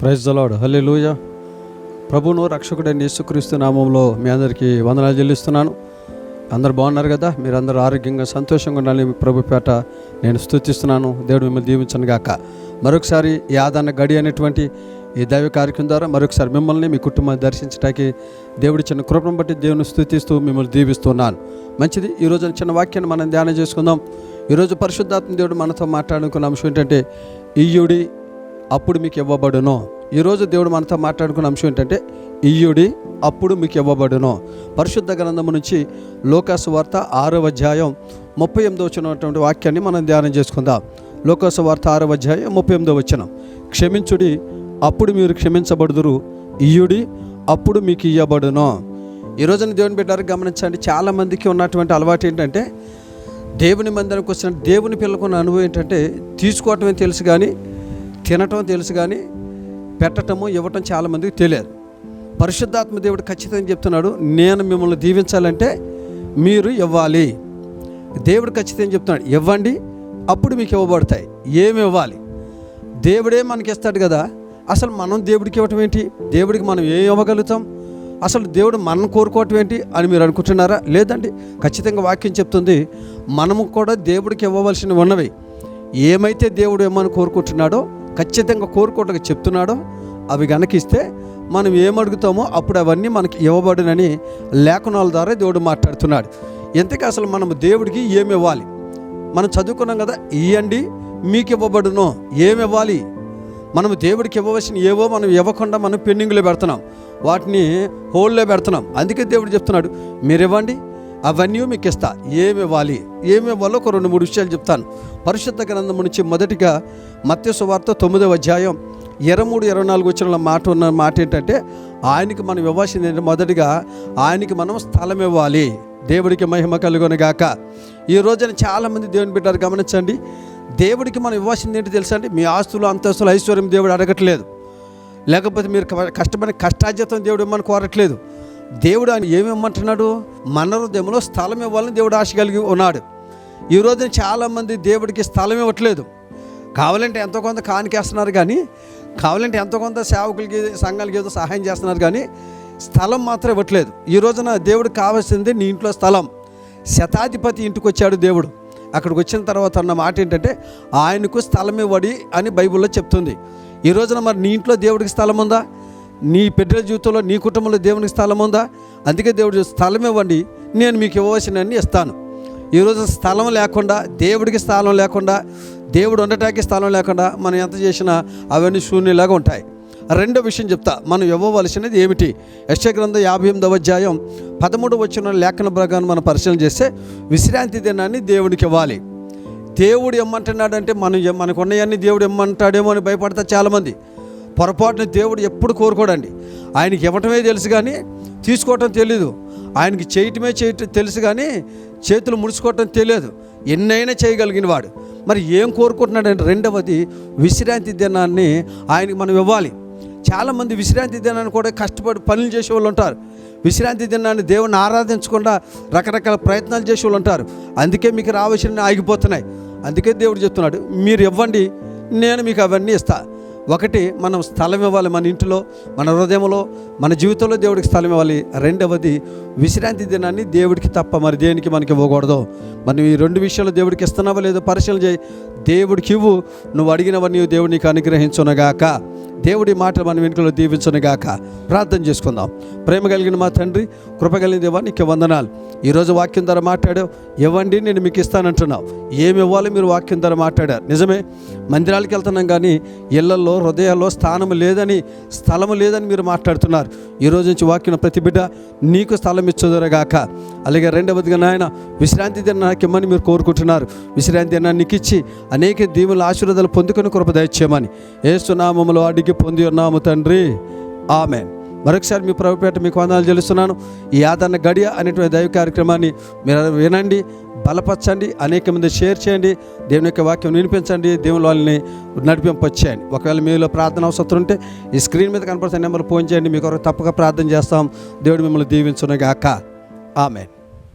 Praise దలాడు హలే లూయ ప్రభును రక్షకుడైన యేసుక్రీస్తు నామంలో మీ అందరికీ వందనాలు చెల్లిస్తున్నాను. అందరు బాగున్నారు కదా? మీరందరూ ఆరోగ్యంగా సంతోషంగా ఉండాలి మీ ప్రభు పేట నేను స్థుతిస్తున్నాను దేవుడు మిమ్మల్ని దీవించను గాక. మరొకసారి ఈ ఆదరణ గడి అనేటువంటి ఈ దైవ కార్యక్రమం ద్వారా మరొకసారి మిమ్మల్ని మీ కుటుంబాన్ని దర్శించడానికి దేవుడి చిన్న కృపను బట్టి దేవుని స్థుతిస్తూ మిమ్మల్ని దీవిస్తున్నాను. మంచిది. ఈరోజు చిన్న వాక్యాన్ని మనం ధ్యానం చేసుకుందాం. ఈరోజు పరిశుద్ధాత్మ దేవుడు మనతో మాట్లాడుకున్న అంశం ఏంటంటే ఈయుడి అప్పుడు మీకు ఇవ్వబడును. ఈరోజు దేవుడు మనతో మాట్లాడుకున్న అంశం ఏంటంటే ఇయ్యుడి అప్పుడు మీకు ఇవ్వబడును. పరిశుద్ధ గ్రంథము నుంచి లోకాసు వార్త ఆరవ అధ్యాయం ముప్పై ఎనిమిదో వచ్చినటువంటి వాక్యాన్ని మనం ధ్యానం చేసుకుందాం. లోకాసు వార్త ఆరవ అధ్యాయం ముప్పై ఎనిమిదో వచ్చిన క్షమించుడి అప్పుడు మీరు క్షమించబడుదురు. ఇయ్యుడి అప్పుడు మీకు ఇయ్యబడును. ఈ రోజున దేవుని బిడ్డారు గమనించండి చాలామందికి ఉన్నటువంటి అలవాటు ఏంటంటే దేవుని మందిరానికి వచ్చిన దేవుని పిల్లకున్న అనుభవం ఏంటంటే తీసుకోవటమే తెలుసు కానీ తినటం తెలుసు కానీ పెట్టటము ఇవ్వటం చాలామందికి తెలియదు. పరిశుద్ధాత్మ దేవుడు ఖచ్చితంగా చెప్తున్నాడు నేను మిమ్మల్ని దీవించాలంటే మీరు ఇవ్వాలి. దేవుడు ఖచ్చితంగా చెప్తున్నాడు ఇవ్వండి అప్పుడు మీకు ఇవ్వబడతాయి. ఏమి ఇవ్వాలి? దేవుడే మనకి ఇస్తాడు కదా. అసలు మనం దేవుడికి ఇవ్వటం ఏంటి? దేవుడికి మనం ఏం ఇవ్వగలుగుతాం? అసలు దేవుడు మనం కోరుకోవటం ఏంటి అని మీరు అనుకుంటున్నారా? లేదండి ఖచ్చితంగా వాక్యం చెప్తుంది మనము కూడా దేవుడికి ఇవ్వవలసినవి ఉన్నవి. ఏమైతే దేవుడు ఏమని కోరుకుంటున్నాడో ఖచ్చితంగా కోరుకోవటం చెప్తున్నాడో అవి గనకిస్తే మనం ఏమడుగుతామో అప్పుడు అవన్నీ మనకి ఇవ్వబడునని లేఖనాల ద్వారా దేవుడు మాట్లాడుతున్నాడు. ఎంతకీ అసలు మనం దేవుడికి ఏమి ఇవ్వాలి? మనం చదువుకున్నాం కదా ఇవ్వండి మీకు ఇవ్వబడును ఏమి ఇవ్వాలి? మనం దేవుడికి ఇవ్వవలసిన ఏవో మనం ఇవ్వకుండా మనం పెండింగ్లో పెడుతున్నాం. వాటిని హోల్లో పెడుతున్నాం. అందుకే దేవుడు చెప్తున్నాడు మీరు ఇవ్వండి అవన్నీ మీకు ఇస్తా ఏమి ఇవ్వాలి? ఏమి ఇవ్వాలో ఒక రెండు మూడు విషయాలు చెప్తాను. పరిశుద్ధ గ్రంథం నుంచి మొదటిగా మత్స్య వార్త తొమ్మిదవ అధ్యాయం ఇరవై మూడు ఇరవై నాలుగు వచ్చిన మాట ఉన్న మాట ఏంటంటే ఆయనకి మనం ఇవ్వాల్సింది మొదటిగా ఆయనకి మనం స్థలం ఇవ్వాలి. దేవుడికి మహిమ కలుగొనగాక. ఈ రోజున చాలామంది దేవుని బిడ్డారు గమనించండి. దేవుడికి మనం ఇవ్వాల్సింది ఏంటి తెలుసా అండి? మీ ఆస్తులు అంతస్తులు ఐశ్వర్యం దేవుడు అడగట్లేదు. లేకపోతే మీరు క- కష్టార్జితం దేవుడు ఇమ్మని కోరట్లేదు. దేవుడు ఆయన ఏమి ఇమ్మంటున్నాడు? మన స్థలం ఇవ్వాలని దేవుడు ఆశ కలిగి ఉన్నాడు. ఈ రోజున చాలామంది దేవుడికి స్థలం ఇవ్వట్లేదు. కావాలంటే ఎంతో కొంత కానికేస్తున్నారు కానీ కావాలంటే ఎంతో కొంత సేవకులకి సంఘాలకి ఏదో సహాయం చేస్తున్నారు కానీ స్థలం మాత్రం ఇవ్వట్లేదు. ఈ రోజున దేవుడు కావాల్సింది నీ ఇంట్లో స్థలం. శతాధిపతి ఇంటికి వచ్చాడు దేవుడు. అక్కడికి వచ్చిన తర్వాత అన్న మాట ఏంటంటే ఆయనకు స్థలం ఇవ్వడి అని బైబిల్లో చెప్తుంది. ఈ రోజున మరి నీ ఇంట్లో దేవుడికి స్థలం ఉందా? నీ బిడ్డల జీవితంలో నీ కుటుంబంలో దేవునికి స్థలం ఉందా? అందుకే దేవుడు స్థలం ఇవ్వండి నేను మీకు ఇవ్వవలసినన్ని ఇస్తాను. ఈరోజు స్థలం లేకుండా దేవుడికి స్థలం లేకుండా దేవుడు ఉండటానికి స్థలం లేకుండా మనం ఎంత చేసినా అవన్నీ శూన్యలాగా ఉంటాయి. రెండో విషయం చెప్తా మనం ఇవ్వవలసినది ఏమిటి? యశగ్రంథం యాభై ఎనిమిదవ అధ్యాయం పదమూడు వచ్చిన లేఖన ప్రకారం మనం పరిశీలన చేస్తే విశ్రాంతి దినాన్ని దేవుడికి ఇవ్వాలి. దేవుడు ఇమ్మంటున్నాడంటే మనం ఎం- దేవుడు ఇమ్మంటాడేమో అని భయపడతా చాలామంది. పొరపాటున దేవుడు ఎప్పుడు కోరుకోడండి. ఆయనకి ఇవ్వటమే తెలుసు కానీ తీసుకోవటం తెలీదు. ఆయనకి చేయటమే చేయటం తెలుసు కానీ చేతులు ముడుచుకోవటం తెలియదు. ఎన్నైనా చేయగలిగిన వాడు. మరి ఏం కోరుకుంటున్నాడంటే రెండవది విశ్రాంతి దినాన్ని ఆయనకి మనం ఇవ్వాలి. చాలామంది విశ్రాంతి దినాన్ని కూడా కష్టపడి పనులు చేసే వాళ్ళు ఉంటారు. విశ్రాంతి దినాన్ని దేవుని ఆరాధించకుండా రకరకాల ప్రయత్నాలు చేసే వాళ్ళు ఉంటారు. అందుకే మీకు రావాల్సిన ఆగిపోతున్నాయి. అందుకే దేవుడు చెప్తున్నాడు మీరు ఇవ్వండి నేను మీకు అవన్నీ ఇస్తాను ఒకటి మనం స్థలం ఇవ్వాలి మన ఇంటిలో మన హృదయంలో మన జీవితంలో దేవుడికి స్థలం ఇవ్వాలి. రెండవది విశ్రాంతి దినాన్ని దేవుడికి తప్ప మరి దేనికి మనకి ఇవ్వకూడదు? మనం ఈ రెండు విషయాలు దేవుడికి ఇస్తున్నావా లేదో పరిశీలన చేయి? దేవుడికి ఇవ్వు. నువ్వు అడిగినవన్నీ దేవుడు నీకు అనుగ్రహించునగాక. దేవుడి మాటలు మన వెనుకలో దీవించునుగాక ప్రార్థన చేసుకుందాం. ప్రేమ కలిగిన మా తండ్రి కృప కలిగిన దేవా నీకు వందనాలు. ఈరోజు వాక్యం ధర మాట్లాడావు. ఇవ్వండి నేను మీకు ఇస్తానంటున్నావు. ఏమి ఇవ్వాలి మీరు వాక్యం ధర మాట్లాడారు? నిజమే మందిరాలకు వెళ్తున్నాం కానీ ఇళ్ళలో హృదయాల్లో స్థానం లేదని స్థలము లేదని మీరు మాట్లాడుతున్నారు. ఈ రోజు నుంచి వాక్యం ప్రతి బిడ్డ నీకు స్థలం ఇచ్చుదరగాక అలాగే రెండవదిగా నాయన విశ్రాంతి దిన నాకు ఇమ్మని మీరు కోరుకుంటున్నారు. విశ్రాంతి దినాన్ని నీకు ఇచ్చి అనేక దీవుల ఆశీర్వాదాలు పొందుకుని కృప దయచేయమని. ఏసునామములో అడిగి పొంది ఉన్నాము తండ్రి. ఆమె మరొకసారి మీ ప్రభుపేట మీకు వందనాలు చెల్లిస్తున్నాను. ఈ ఆదరణ గడియ అనేటువంటి దైవ కార్యక్రమాన్ని మీరు వినండి బలపరచండి అనేక మంది షేర్ చేయండి దేవుని యొక్క వాక్యం వినిపించండి దేవుని వాళ్ళని నడిపింపచ్చేయండి ఒకవేళ మీలో ప్రార్థన అవసరం ఉంటే ఈ స్క్రీన్ మీద కనపడుతున్న నెంబర్ ఫోన్ చేయండి. మీకు తప్పక ప్రార్థన చేస్తాం. దేవుడు మిమ్మల్ని దీవించునగాక. ఆమెన్.